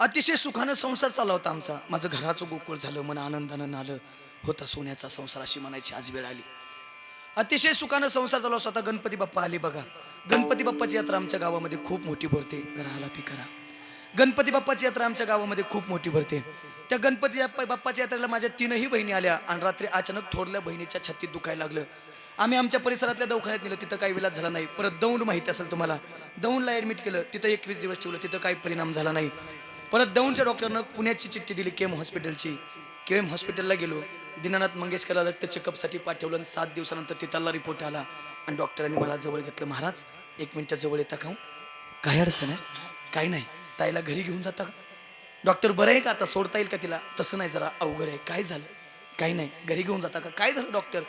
अतिशय सुखानं संसार चालला होता आमचा. माझं घराचं गोकुळ झालं मन आनंदानं नालं होता सोन्याचा संसार अशी म्हणायची आज वेळ आली. अतिशय सुखानं संसार चालू स्वतः गणपती बाप्पा आले बघा. गणपती बाप्पाची यात्रा आमच्या गावामध्ये खूप मोठी भरते. घराला पिकरा गणपती बाप्पाची यात्रा आमच्या गावामध्ये खूप मोठी भरते. त्या गणपती बाप्पाच्या यात्रेला माझ्या तीनही बहिणी आल्या. आणि रात्री अचानक थोरल्या बहिणीच्या छत्तीत दुखायला लागलं. आम्ही आमच्या परिसरातल्या दवाखान्यात नेलं. तिथं काही विलाज झाला नाही. परत दौंड माहिती असेल तुम्हाला. दौंडला ॲडमिट केलं. तिथं एकवीस दिवस ठेवलं. तिथं काही परिणाम झाला नाही. परत दौंडच्या डॉक्टरनं पुण्याची चिठ्ठी दिली केम हॉस्पिटलची. केम हॉस्पिटलला गेलो. दीनानाथ मंगेशकरला रक्त चेकअपसाठी पाठवलं आणि सात दिवसानंतर तिथला रिपोर्ट आला. आणि डॉक्टरांनी मला जवळ घेतलं. महाराज एक मिनटं जवळ येता का हो? काय अडचण आहे? काही नाही. ताईला घरी घेऊन जाता का? डॉक्टर बरं आहे का आता? सोडता येईल का तिला? तसं नाही जरा. अवघड आहे. काय झालं? काही नाही. घरी घेऊन जाता का? काय झालं डॉक्टर?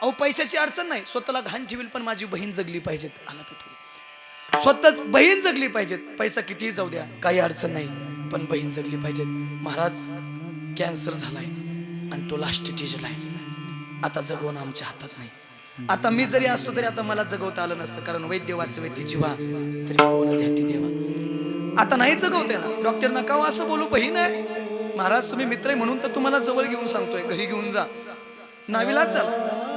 अहो पैशाची अडचण नाही. स्वतःला घाण ठेवील पण माझी बहीण जगली पाहिजेत. आला पे थोडी बहीण जगली पाहिजेत. पैसा कितीही जाऊ द्या. काही अडचण नाही. पण बहीण जगली पाहिजेत महाराज कॅन्सर झालाय आणि तो लास्ट स्टेजला आहे. आता जगवणं आमच्या हातात नाही. आता मी जरी असतो तरी आता मला जगवता आलं नसतं. कारण वैद्य वाचवे ती जीवा तरी कोण द्या ती देवा? आता नाही जगवते ना डॉक्टर नका असं बोलू बहीण आहे. महाराज तुम्ही मित्र आहे म्हणून तर तुम्हाला जवळ घेऊन सांगतोय. घरी घेऊन जा. नाविलाच झालं.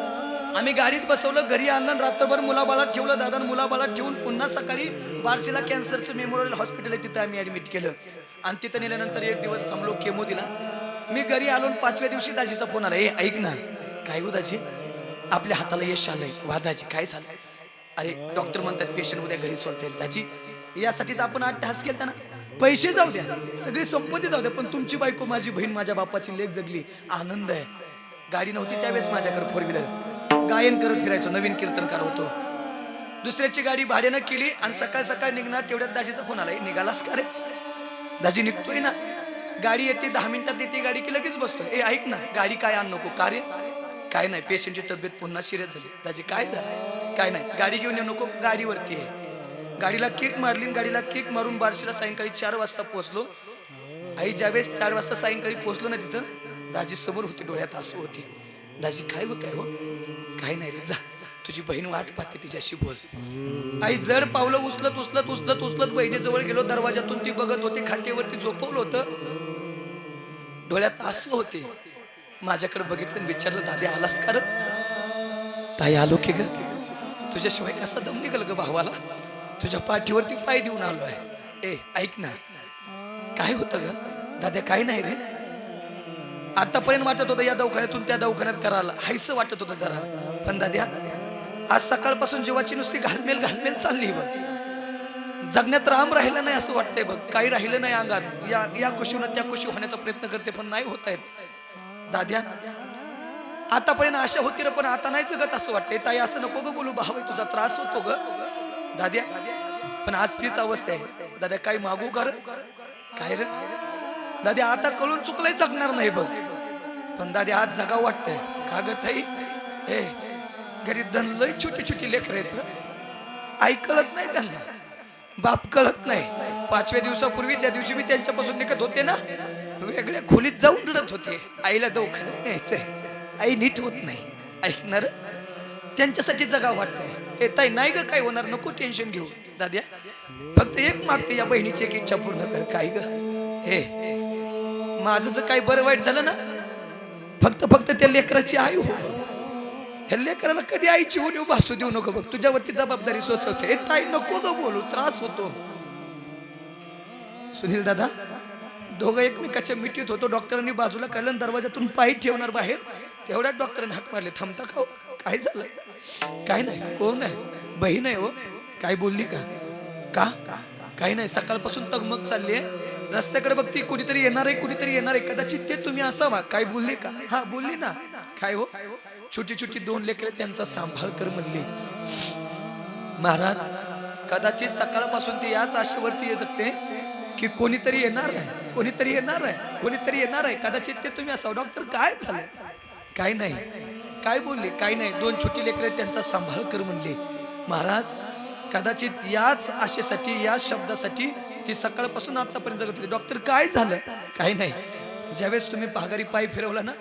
आम्ही गाडीत बसवलं घरी आणलं रात्रभर मुलाबालात ठेवलं दादा मुलाबालात ठेवून पुन्हा सकाळी बार्शीला कॅन्सरचं मेमोरियल हॉस्पिटल आहे तिथं आम्ही ऍडमिट केलं. आणि तिथं नेल्यानंतर एक दिवस थांबलो केमो दिला. मी घरी आलो पाचव्या दिवशी दाजीचा फोन आला. हे ऐक ना काय हो दाजी? आपल्या हाताला यश आलंय. वा दाजी काय झालं? अरे डॉक्टर म्हणतात पेशंट उद्या घरी सोलता येईल. दाजी यासाठीच आपण आठ टास केलता ना. पैसे जाऊ द्या. सगळी संपत्ती जाऊ द्या. पण तुमची बायको माझी बहीण माझ्या बापाची लेख जगली. आनंद आहे. गाडी नव्हती त्यावेळेस माझ्याकडे फोर व्हीलर गायन करत फिरायचो नवीन कीर्तनकार होतो दुसऱ्याची गाडी भाड्यानं केली आणि सकाळ सकाळ निघणार तेवढ्यात दाजीचा फोन आला निघालास का रे? दाजी निघतोय ना. गाडी येते दहा मिनिटात येते गाडी की लगेच बसतोय. ए ऐक ना गाडी काय आण नको का रे? काय नाही पेशंटची तब्येत पुन्हा सिरियस झाली. दाजी काय झालं? काय नाही गाडी घेऊन येऊ नको गाडीवरती आहे. गाडीला केक मारली आणि गाडीला केक मारून बारशीला सायंकाळी चार वाजता पोहोचलो. आई ज्यावेळेस चार वाजता सायंकाळी पोहोचलो ना तिथं दाजी समोर होती डोळ्यात आसू होती. दाजी काय होत आहे हो काय नाही रे जा. तुझी बहीण वाट पाहते तिच्याशी बोल. आई जड पावलं उचलत उचलत उचलत उचलत बहिणीजवळ गेलो दरवाजातून ती बघत होती खाटेवरती झोपवलं होतं. डोळ्यात असं होते. माझ्याकडे बघितलं विचारलं दादी आलास का ताई आलो की ग. तुझ्याशिवाय कसा दम निघल ग भावाला? तुझ्या पाठीवरती पाय देऊन आलो आहे ए ऐक ना. काय होतं ग? दाद्या काय नाही रे. आतापर्यंत वाटत होतं या दवाखान्यातून त्या दवाखान्यात करायला. हायस वाटत होतं जरा. पण दाद्या आज सकाळपासून जीवाची नुसती घालमेल घालमेल चालली बघ. जगण्यात राम राहिलं नाही असं वाटतंय बघ. काही राहिलं नाही अंगात. या या कुशीनं त्या कुशी होण्याचा प्रयत्न करते पण नाही होत आहेत. दाद्या आतापर्यंत आशा होती रे पण आता नाही जगत असं वाटतंय. ताई असं नको ग बोलू. भाऊ तुझा त्रास होतो ग. दाद्या पण आज तीच अवस्था आहे. दाद्या काही मागू कर. काय रे? दाद्या आता कळून चुकलंय जगणार नाही बघ. पण दादी आज जगाव वाटतंय. का ग ताई? हे घरी धन लय छोटी छोटी लेकर आहेत आई कळत नाही त्यांना. बाप कळत नाही. पाचव्या दिवसापूर्वी ज्या दिवशी मी त्यांच्यापासून निघत होते ना वेगळ्या खोलीत जाऊन रडत होते. आईला दवाखान्यात न्यायचंय. आई नीट होत नाही. ऐकणार? त्यांच्यासाठी जगा वाटतंय. हे ताई नाही ग काय होणार. नको टेन्शन घेऊ. दाद्या फक्त एक मागते या बहिणीची एक इच्छा पूर्ण कर. काय ग? हे माझं जर काय बरं वाईट झालं ना फक्त फक्त त्या लेकराची आई हो त्या लेकराला कधी आईची उणीव भासू देऊ नको बघ. तुझ्यावरती जबाबदारी सोचवते हे ताई नको ग बोलू. त्रास होतो. सुनील दादा दोघं एकमेकाच्या मिठीत होतो. डॉक्टरांनी बाजूला कळलं दरवाजातून पायी ठेवणार बाहेर. तेवढ्यात डॉक्टरांनी हाक मारले. थांबता खाऊ हो? काय झालं? काय नाही. कोण आहे बहीण आहे हो. काय बोलली का? का? काही नाही. सकाळपासून तगमग चालली आहे. रस्त्याकडे बघती कुणीतरी येणार आहे कुणीतरी येणार आहे. कदाचित ते तुम्ही असावा. काय बोलले का? हा बोलले ना. काय हो? छोटी छोटी दोन लेकरे त्यांचा सांभाळ कर म्हणले. महाराज कदाचित सकाळपासून ते याच आशेवरती येत असते की कोणीतरी येणार आहे कोणीतरी येणार आहे कोणीतरी येणार आहे. कदाचित ते तुम्ही असावं. डॉक्टर काय झालं? काय नाही. काय बोलले? काय नाही. दोन छोटी लेकरे त्यांचा सांभाळ कर म्हणले. महाराज कदाचित याच आशेसाठी याच शब्दासाठी ती सकाळपासून आतापर्यंत जगत होती. डॉक्टर काय झालं? काही नाही. ज्यावेळेस तुम्ही पाघारी पाय फिरवला ना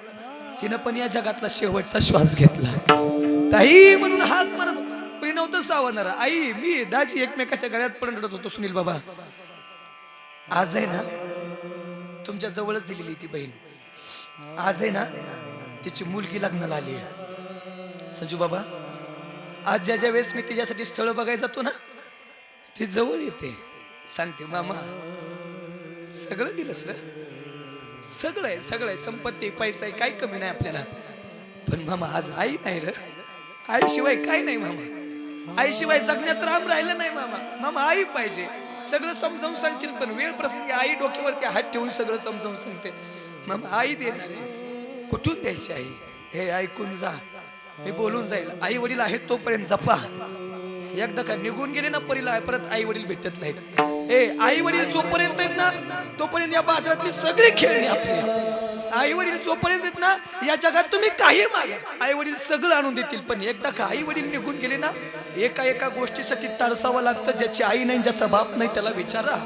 तिनं पण या जगातला शेवटचा श्वास घेतला. ताई म्हणून हात मारत कुणी नव्हतं सावणार आई मी दाजी एकमेकाच्या गळ्यात पडून रडत होतो सुनील बाबा. आज आहे ना तुमच्या जवळच दिलेली ती बहीण. आज आहे ना तिची मुलगी लग्नाला आली आहे. संजू बाबा आज ज्या ज्या वेळेस मी तिच्यासाठी स्थळ बघायला जातो ना ती जवळ येते. सांगते मामा. सगळं दिलंस रे. सगळं आहे सगळं आहे. संपत्ती पैसा आहे काही कमी नाही आपल्याला. पण मामा आज आई नाही रे. आईशिवाय काय नाही मामा. आईशिवाय जगण्यात राम राहिलं नाही मामा. मामा आई पाहिजे. सगळं समजावून सांगशील पण वेळ प्रसंगी आई डोक्यावरती हात ठेवून सगळं समजावून सांगते. मामा आई देणार आहे. कुठून द्यायची आई? हे ऐकून जा. मी बोलून जाईल. आई वडील आहेत तोपर्यंत जपा. एकदा का निघून गेले ना परीला परत आई वडील भेटत नाहीत. ए आई वडील जोपर्यंत आहेत ना तोपर्यंत या बाजारातली सगळी खेळणी आपली आई वडील जोपर्यंत आहेत ना या जगात तुम्ही काही मागा. आई वडील सगळं आणून देतील पण एकदा का आई वडील निघून गेले ना एका एका गोष्टीसाठी तरसावं लागतं ज्याची आई नाही ज्याचा बाप नाही त्याला विचारा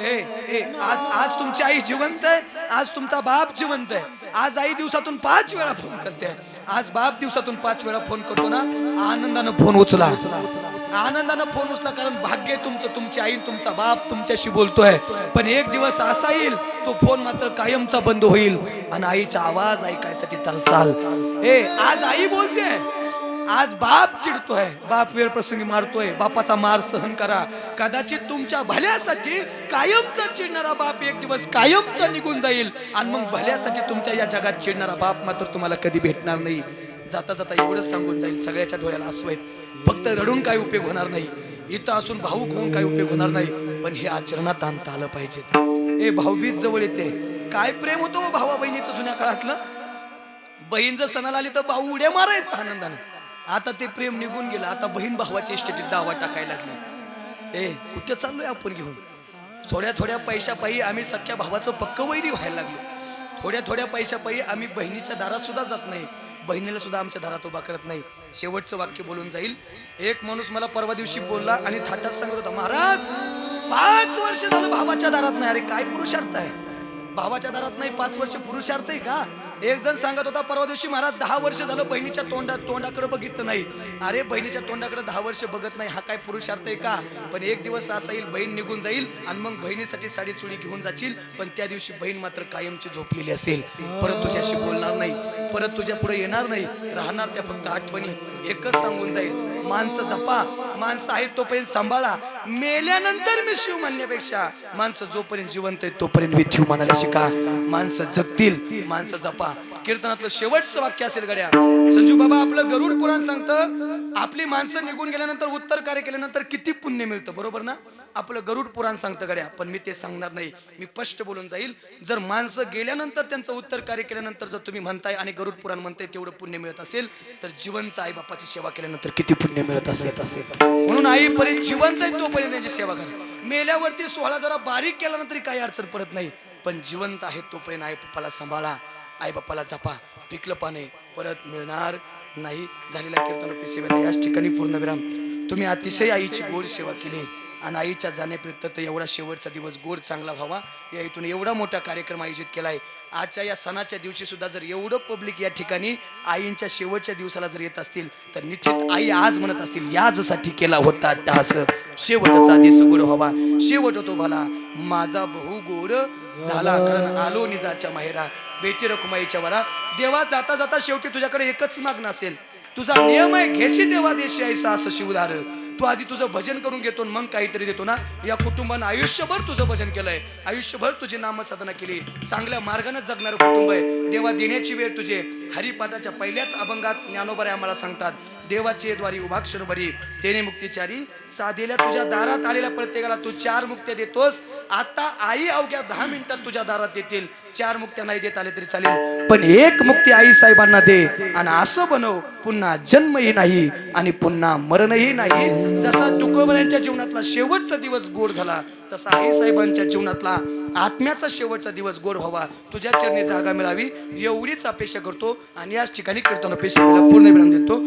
ए ए आज आज तुमची आई जिवंत आहे आज तुमचा बाप जिवंत आहे. आज आई दिवसातून पाच वेळा फोन करते. आज बाप दिवसातून पाच वेळा फोन करतो ना आनंदानं फोन उचला. आनंदानं फोन उचला कारण भाग्य तुमचं तुमची आई तुमचा बाप तुमच्याशी बोलतोय. पण एक दिवस असा येईल तो फोन मात्र कायमचा बंद होईल. आणि आईचा आवाज ऐकायसाठी तरसाल. ए आज आई बोलते. आज बाप चिडतोय. बाप वेळ प्रसंगी मारतोय. बापाचा मार सहन करा. कदाचित तुमच्या भल्यासाठी कायमचा चिडणारा बाप एक दिवस कायमचा निघून जाईल. आणि मग भल्यासाठी तुमच्या या जगात चिडणारा बाप मात्र तुम्हाला कधी भेटणार नाही. जाता जाता एवढंच सांगून जाईल सगळ्याच्या डोळ्याला असू आहेत फक्त रडून काय उपयोग होणार नाही. इथं असून भाऊक होऊन काय उपयोग होणार नाही. पण हे आचरणात आणता आलं पाहिजे. ए भाऊबीज जवळ येते. काय प्रेम होतो हो भावा बहिणीचं जुन्या काळातलं? बहीण जर सणाला आली तर भाऊ उड्या मारायचा आनंदाने. आता ते प्रेम निघून गेलं. आता बहीण भावाची इस्टेटीत दावा टाकायला लागली. ए कुठे चाललोय आपण घेऊन? थोड्या थोड्या पैशापायी आम्ही सख्या भावाचं पक्क वैरी व्हायला लागलो. थोड्या थोड्या पैशापायी आम्ही बहिणीच्या दारात सुद्धा जात नाही. बहिणीला सुद्धा आमच्या दारात उभा करत नाही. शेवटचं वाक्य बोलून जाईल. एक माणूस मला परवा दिवशी बोलला आणि थाटात सांगत होता महाराज पाच वर्ष झालं भावाच्या दारात नाही. अरे काय पुरुषार्थ आहे? भावाच्या दारात नाही पाच वर्ष पुरुषार्थ आहे का? एक जण सांगत होता परवा दिवशी महाराज दहा वर्ष झालं बहिणीच्या तोंडा तोंडाकडे बघितलं नाही. अरे बहिणीच्या तोंडाकडे दहा वर्ष बघत नाही हा काय पुरुषार्थ आहे का? पण एक दिवस असा येईल बहीण निघून जाईल आणि मग बहिणीसाठी साडी चुडी घेऊन जाशील पण त्या दिवशी बहीण मात्र कायमची झोपलेली असेल. परत तुझ्याशी बोलणार नाही परत तुझ्या पुढे येणार नाही राहणार त्या फक्त आठवणी एकच सांगून जाईल. माणसं जपा माणसं आहेत तोपर्यंत सांभाळा. मेल्यानंतर मी शिव म्हणण्यापेक्षा माणसं जोपर्यंत जिवंत आहेत तोपर्यंत विठ्यू म्हणायला शिका. माणसं जगतील माणसं जपा. कीर्तनातलं शेवटचं वाक्य असेल गड्या. संजू बाबा आपलं गरुड पुराण सांगतं आपली माणसं निघून गेल्यानंतर उत्तर कार्य केल्यानंतर किती पुण्य मिळतं बरोबर ना? आपलं गरुड पुराण सांगतं गड्या पण मी ते सांगणार नाही. मी स्पष्ट बोलून जाईल. जर माणसं गेल्यानंतर त्यांचं उत्तर कार्य केल्यानंतर जर तुम्ही म्हणताय आणि गरुड पुराण म्हणताय तेवढं पुण्य मिळत असेल तर जिवंत आई बापाची सेवा केल्यानंतर किती पुण्य मिळत असेल? म्हणून आईपर्यंत जिवंत आहे तोपर्यंत त्यांची सेवा करा. मेल्यावरती सोहळा जरा बारीक केल्यानंतर काही अडचण पडत नाही पण जिवंत आहे तोपर्यंत आई बाप्पाला सांभाळा. आई बाप्पाला जपा. पिकलं पाने परत मिळणार नाही. झालेला कीर्तन सेवेला याच ठिकाणी पूर्णविराम. तुम्ही अतिशय आईची गोड सेवा केली. आणि आईच्या जाण्याप्रित्यर्थ एवढा शेवटचा दिवस गोड चांगला व्हावा. या इथून एवढा मोठा कार्यक्रम आयोजित केला आहे आजच्या या सणाच्या दिवशी सुद्धा जर एवढं पब्लिक या ठिकाणी आईंच्या शेवटच्या दिवसाला जर येत असतील तर निश्चित आई आज म्हणत असतील याजसाठी केला होता टास. शेवटचा दिस गोड व्हावा. शेवट होतो भला. माझा बहु गोड झाला. कारण आलो निजाच्या माहेरा. बेटी रखुमाईच्या वरा. देवा जाता जाता शेवटी तुझ्याकडे एकच मागणं असेल. तुझा नियम आहे घेशी देवा देशी ऐसा असं शिवधार. तू आधी तुझं भजन करून घेतो मग काहीतरी देतो ना? या कुटुंबानं आयुष्यभर तुझं भजन केलंय. आयुष्यभर तुझी नामसाधना केली. चांगल्या मार्गाने जगणारं कुटुंब आहे. देवा देण्याची वेळ तुझे हरिपाठाच्या पहिल्याच अभंगात ज्ञानोबरे आम्हाला सांगतात देवाची द्वारी उभाक्षर भरी. तेने मुक्तीचारी साधेल्या तुझ्या दारात आलेल्या प्रत्येकाला तू चार मुक्त्या देतोस. आता आई अवघ्या दहा मिनिटात तुझ्या दारात देतील. चार मुक्त्या नाही देत आले तरी चालेल. पण एक मुक्ती आई साहेबांना दे आणि असं बनव पुन्हा जन्मही नाही आणि पुन्हा मरणही नाही. जसा तुकोबऱ्यांच्या जीवनातला शेवटचा दिवस गोड झाला तसा आई साहेबांच्या जीवनातला आत्म्याचा शेवटचा दिवस गोड व्हावा. तुझ्या चरणी जागा मिळावी एवढीच अपेक्षा करतो आणि याच ठिकाणी कीर्तन अपेक्षा पूर्ण विराम देतो.